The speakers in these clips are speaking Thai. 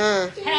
อ่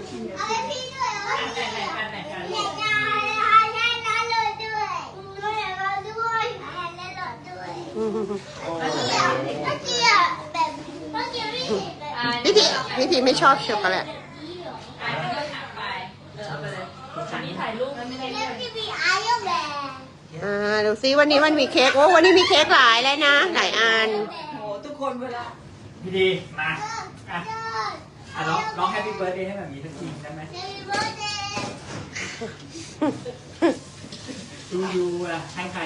วกินพี่พีพี่พีไม่ชอบช็อกโกแลต อะก็ถามไปเออเอาไปเลย อันนี้ถ่ายรูปแล้วไม่ได้ด้วยอ่าดูซิวันนี้มันมีเค้กโอ้วันนี้มีเค้กหลายเลยนะหลายอันโอ้โหทุกคนเวลาพี่ดีมาอะอะร้องร้องแฮปปี้เบิร์ดเดย์ให้แบบนี้สักทีได้ไหมดูยูอะให้ใคร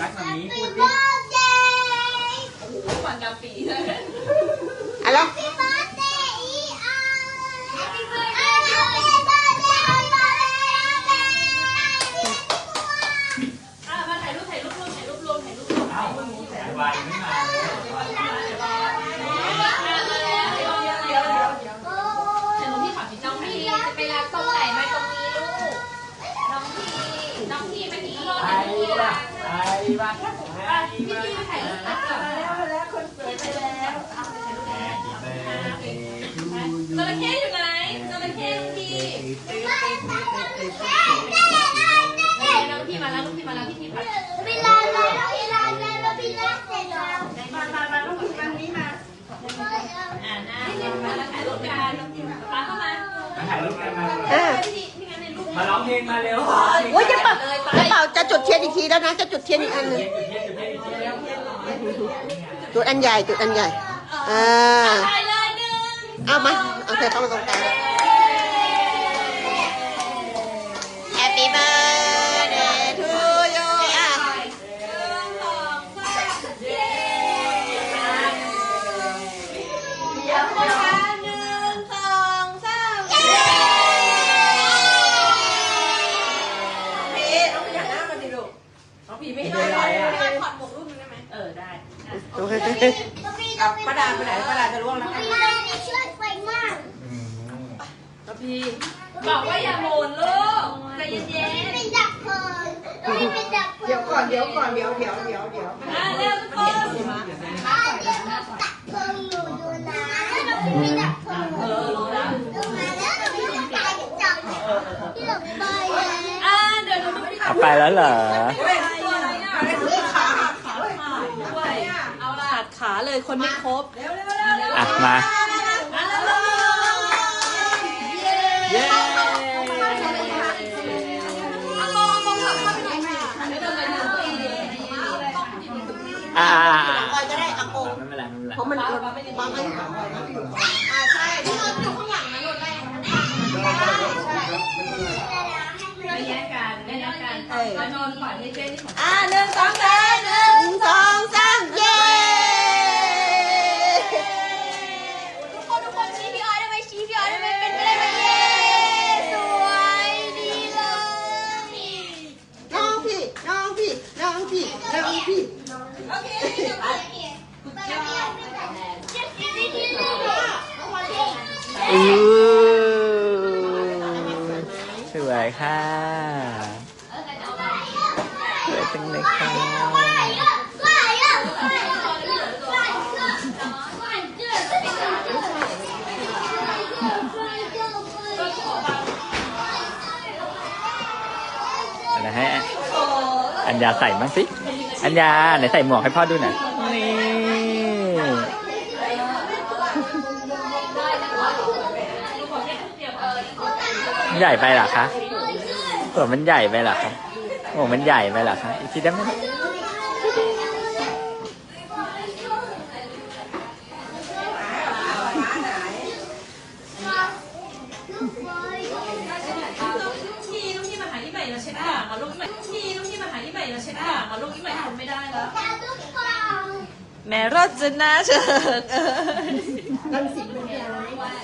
รักแบบนี้พูดดิโอ้โหฟันดำปีเลยอะแล้ว พี่พี่มาถ่ายรูปตัดก่อนมาแล้วมาแล้วคนสวยไปแล้วเอาไปถ่ายรูปแฮกันปปี้เบิร์ดเดย์ทูยูจระเข้อยู่ไหนจระเข้พี่น้องพี่มาแล้วน้องพี่มาแล้วพี่พี่ปัดมามามาลูกทางนี้มาอ่านะมาแล้วถ่ายรูปกันป้าเข้ามามาถ่ายรูปกันมาอะพี่พี่งั้นในรูปมาร้องเพลงมาเร็วโอ้ยจะเป่าจะเป่าจะจุดเทียนอีกทีแล้วนะจะจุดเทียนอีกอันหนึงเทียนจุดเทียนจุดเทียนจุดเทียนเร็วจุดอันใหญ่จุดอันใหญ่อ่าถ่ายเลยหนึ่ง เอามา เอาเธอเข้ามาตรงกลาง น้องพี่บอกว่าอย่าโมนลูกใจเย็นเดี๋ยวก่อนเดี๋ยวก่อนเดี๋ยวเดี๋ยวเดี๋ยวเดี๋ยวๆอะเร็วทุกคนเออรู้แล้วอะเดี๋ยวหนูดูที่เอาไปแล้วเหรอเฮ้ยอะไรคือขาขาเลยด้วยเอาละขาดขาเลยคนไม่ครบ เร็วเร็วเร็วเร็ว อะมา เป็นไรไม่เป็นไรเพราะมันบางอันอ่าใช่ที่เราอยู่ข้างหลังนะลูกได้ไม่แย่งกันไม่แย่งกันเอานอนก่อนให้เจ๊นี่ของ อ่าหนึ่งสองสามหนึ่งสอง อู้สวยค่ะสวยจังเลยค่ะเดี๋ยวให้อัญญาใส่บ้างสิ อัญญาไหนใส่หมวกให้พ่อดูหน่อย ใหญ่ไปเหรอคะหัวมันใหญ่ไปเหรอคะหัวมันใหญ่ไปเหรอคะอีกทีได้ไหมทีลูกที่มาหาที่ใหม่แล้วเช็ดปากมาลูกใหม่ทีลูกที่มาหาที่ใหม่แล้วเช็ดปากมาลูกที่ใหม่ทนไม่ได้แล้วแม่รถจะน่าเชิญเอ้ยรังสีมันยาว